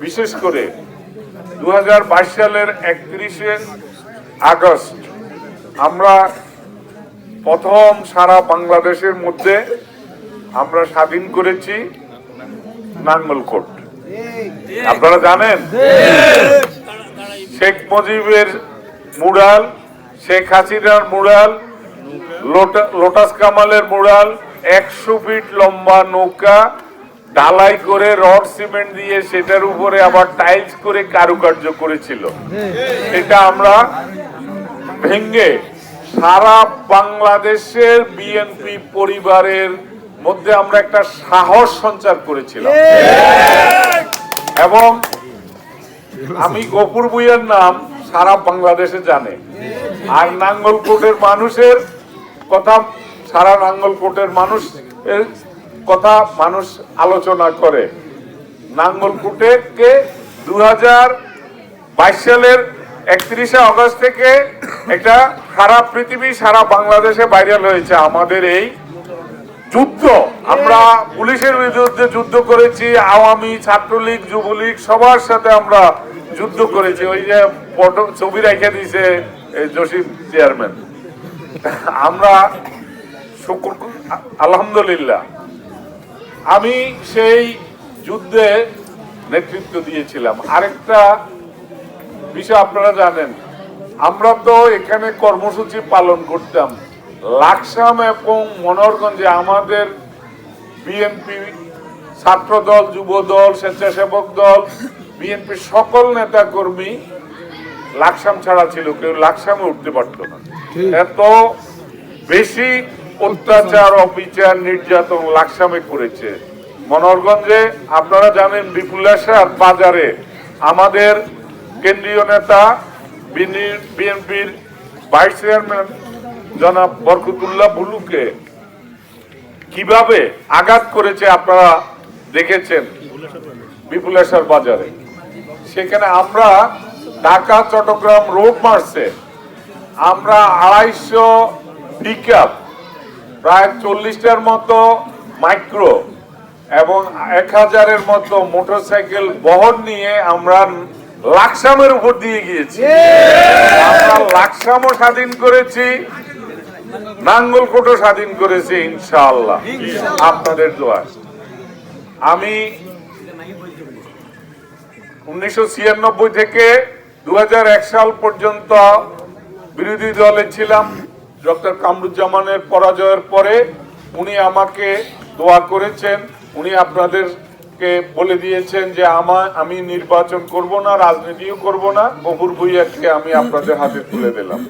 বিশেষ করে দু হাজার বাইশ সালের একত্রিশে আগস্ট, আমরা প্রথম সারা বাংলাদেশের মধ্যে আমরা স্বাধীন করেছি নাঙ্গলকোট আপনারা জানেন? শেখ মুজিবের মুড়াল শেখ হাসিনার মুড়াল লোটা- লোটাস কামালের মুড়াল একশো ফিট লম্বা নৌকা ঢালাই করে রড সিমেন্ট দিয়ে সেটার উপরে আবার টাইলস করে কারুকার্য করেছিল। এটা আমরা ভেঙ্গে সারা বাংলাদেশের বিএনপি পরিবারের মধ্যে আমরা একটা সাহস সঞ্চার করেছিলাম। এবং আমি গফুর বইয়ের নাম সারা বাংলাদেশে জানে। আর নাঙ্গলকোটের মানুষের কথা সারা নাঙ্গলকোটের মানুষ কথা মানুষ আলোচনা করে। নাঙ্গলকোটে কে দু হাজার বাইশ সালের একত্রিশে আগস্ট থেকে একটা সারা পৃথিবী, সারা বাংলাদেশে ভাইরাল হয়েছে। আমাদের এই যুদ্ধ, আমরা পুলিশের বিরুদ্ধে যুদ্ধ করেছি, আওয়ামী ছাত্রলীগ, যুবলীগ, সবার সাথে আমরা যুদ্ধ করেছি। ওই যে ফটো ছবি রেখে দিয়েছে জসিম চেয়ারম্যান। আমরা আলহামদুলিল্লাহ। আমি সেই যুদ্ধে নেতৃত্ব দিয়েছিলাম। আরেকটা বিষয় আপনারা জানেন আমরা তো এখানে কর্মসূচি পালন করতাম। লাকসাম এবং মনোহরগঞ্জে আমাদের বিএনপি ছাত্র দল যুব দল স্বেচ্ছাসেবক দল বিএনপির সকল নেতা কর্মী লাকসাম ছাড়া ছিল কেউ লাকসামে উঠতে পারতো না। এত বেশি অত্যাচার অবিচার নির্যাতন লাকসামে করেছে। মনোহরগঞ্জে আপনারা জানেন বিপুলাসার বাজারে আমাদের কেন্দ্রীয় নেতা বিএনপির ভাইস চেয়ারম্যান জনাব বরকতুল্লাহ বুলুকে কীভাবে আঘাত করেছে আপনারা দেখেছেন বিপুলেশ্বর বাজারে। সেখানে আমরা ঢাকা, চট্টগ্রাম, রোড মার্চে আমরা আড়াইশো পিক প্রায় চল্লিশটার মতো মাইক্রো এবং এক হাজারের মতো মোটরসাইকেল বহন নিয়ে আমরা লাকসামের উপর দিয়ে গিয়েছি। আমরা লাকসামও স্বাধীন করেছি, নাঙ্গলকোটও স্বাধীন করেছি, ইনশাআল্লাহ। আপনাদের দোয়া। আমি উনিশশো ছিয়ানব্বই থেকে দু হাজার এক সাল পর্যন্ত বিরোধী দলে ছিলাম। ডক্টর কামরুজ্জামানের পরাজয়ের পরে উনি আমাকে দোয়া করেছেন, উনি আপনাদেরকে বলে দিয়েছেন যে আমার আমি নির্বাচন করব না, রাজনীতিও করব না গফুর ভুইয়াকে আমি আপনাদের হাতে তুলে দিলাম।